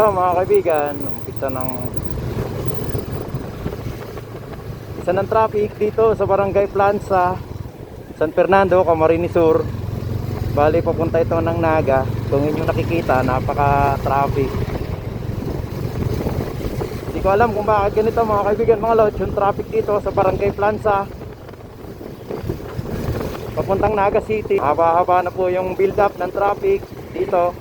ito mga kaibigan, umpisa ng isa ng traffic dito sa Barangay Plansa, San Fernando, Camarines Sur. Bali papunta ito ng Naga. Kung inyong nakikita, napaka-traffic. Hindi ko alam kung bakit ganito mga kaibigan, mga lods, yung traffic dito sa Barangay Plansa. Papuntang Naga City. Haba-haba na po yung build up ng traffic dito.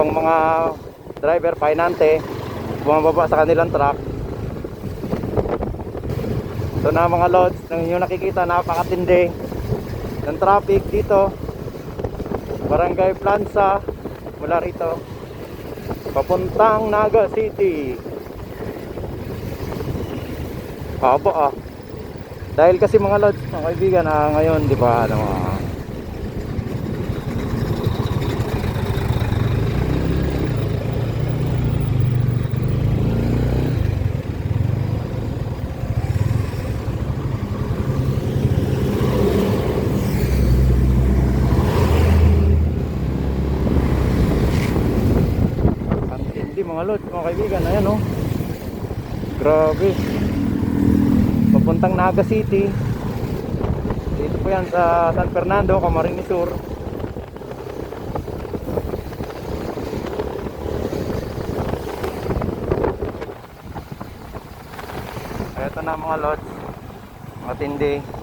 Ibang mga driver, painante, bumababa sa kanilang truck. Ito na mga lods, inyo nakikita, napakatindi ng traffic dito. Barangay Plansa, mula rito. Papuntang Naga City. Haba ah. Dahil kasi mga lods, mga kaibigan, ah, ngayon, di ba, ano, ah, Ang tindi mga lods, mga kaibigan. Ayan oh. Grabe. Papuntang Naga City. Dito po yan sa San Fernando, Camarines Sur. Ito na mga lods. Mga tindi.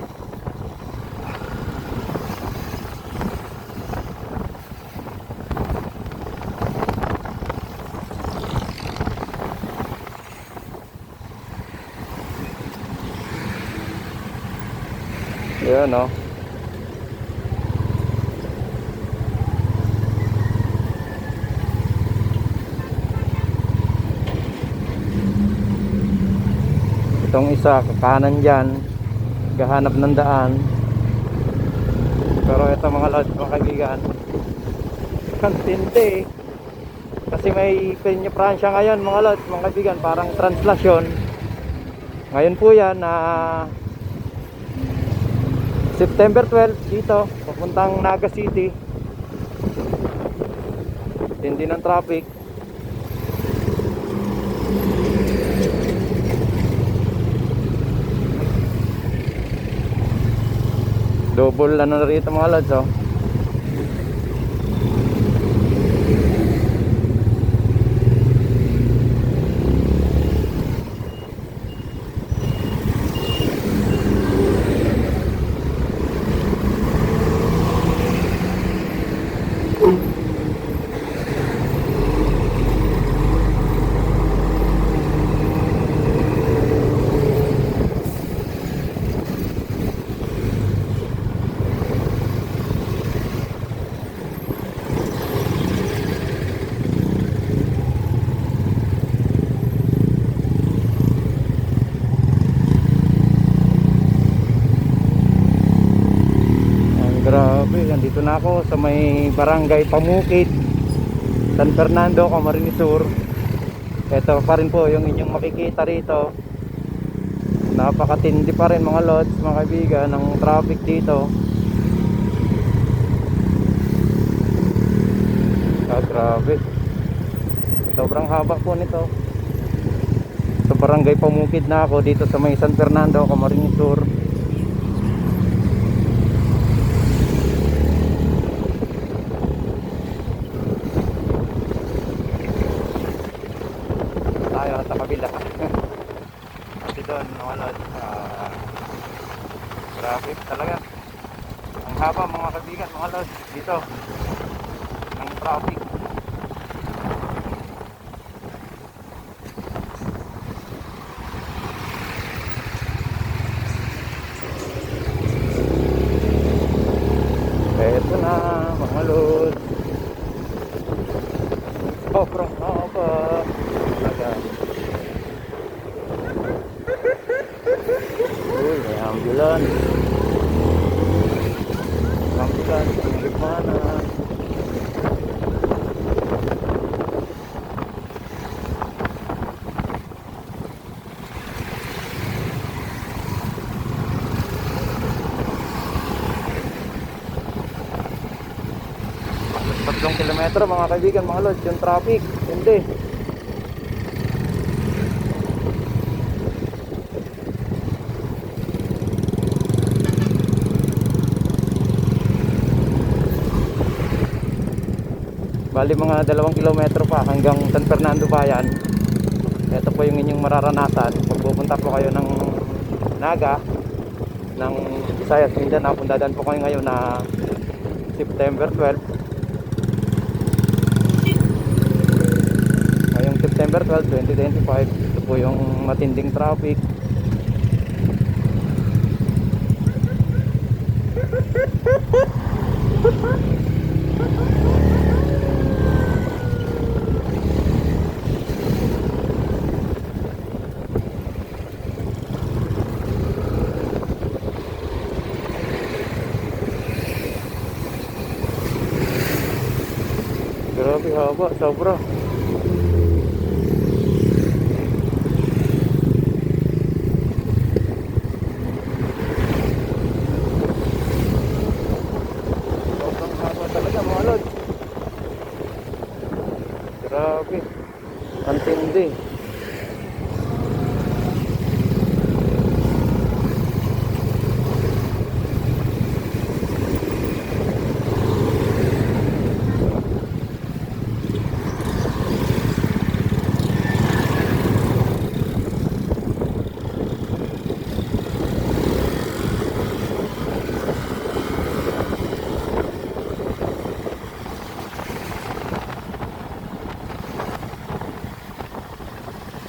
Oh. Itong isa kakanan dyan Gahanap ng daan. Pero ito mga lods mga kaibigan Ang Kasi may Peña Francia ngayon mga lods mga kaibigan Parang translasyon. Ngayon po yan na September 12 dito papuntang Naga City. Tindi ng traffic. Double ano na rito mga lods oh Ang nandito na ako sa may barangay Pamukid, San Fernando, Camarines Sur. Ito pa rin po yung inyong makikita rito. Napakatindi pa rin mga lods, mga kaibigan, ng traffic dito. Ah, grabe. Sobrang haba po nito. Sa barangay Pamukid na ako dito sa may San Fernando, Camarines Sur. Kasi doon wala uh, grabe talaga. Ang haba mga kaibigan mga lods dito. Ng traffic eto na mga lods sobrang haba talaga Ambulance, ang gitmana. tatlong kilometro mga kaibigan mga lods yung traffic. Hindi bali mga dalawang kilometro pa hanggang San Fernando Bayan. Ito po yung inyong mararanasan. Pag pupunta po kayo ng Naga ng Visayas Mindanao. Kung dadaan po kayo ngayon na September 12 ngayong September 12, 2025 ito po yung matinding traffic grabe haba sobra sobrang haba talaga mga lod grabe ang tindi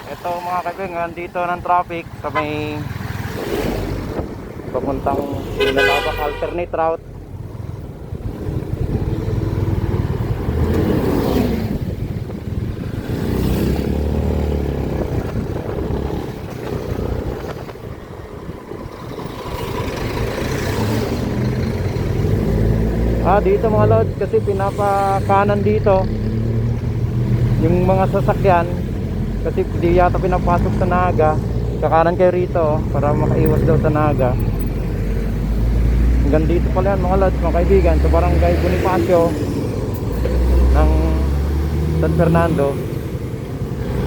Ito mga kaibigan, dito ng traffic sa may papuntang Pinalabak alternate route. Ah, dito mga lods kasi pinapakanan dito yung mga sasakyan kasi di yata pinapasok sa Naga. Kakanan kayo rito oh, para makaiwas daw sa Naga. Hanggang dito pala yan mga lads mga kaibigan. Sa barangay Bonifacio ng San Fernando.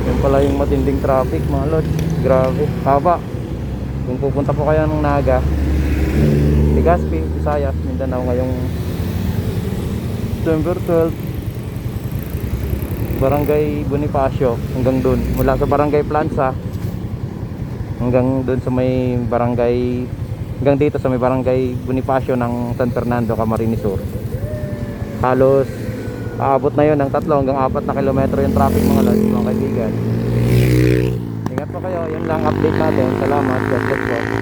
Yan pala yung matinding traffic mga lods grabe. Haba. Kung pupunta po kayo ng Naga Legazpi, Visayas, Mindanao ngayong September 12 Barangay Bonifacio hanggang doon mula sa Barangay Plansa hanggang doon sa may barangay hanggang dito sa may Barangay Bonifacio ng San Fernando, Camarines Sur. Halos aabot na yon ng tatlo hanggang apat na kilometro yung traffic mga lads mga kaibigan. Ingat po kayo. Yun lang update natin. Salamat. God bless po.